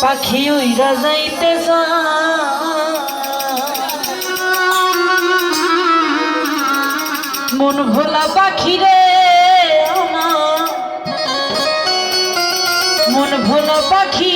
পাখি উইরা যাইতে মন ভোলা পাখি রে মন ভোলা পাখি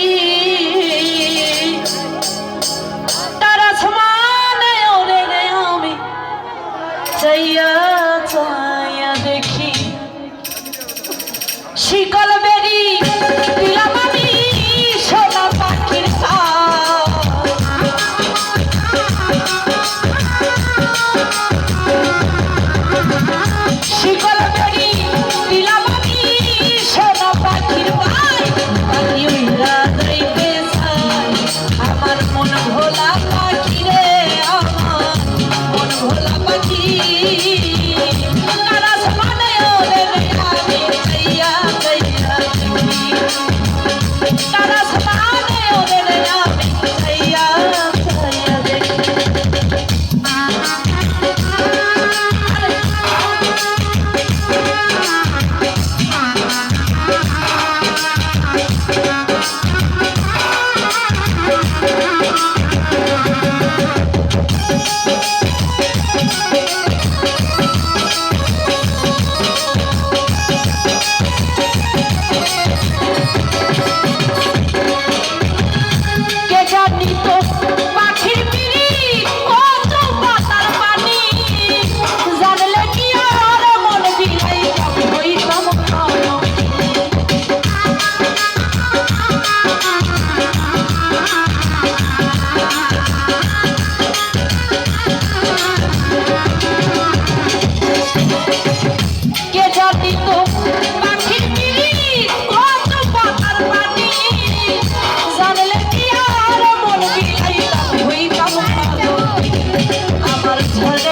찾아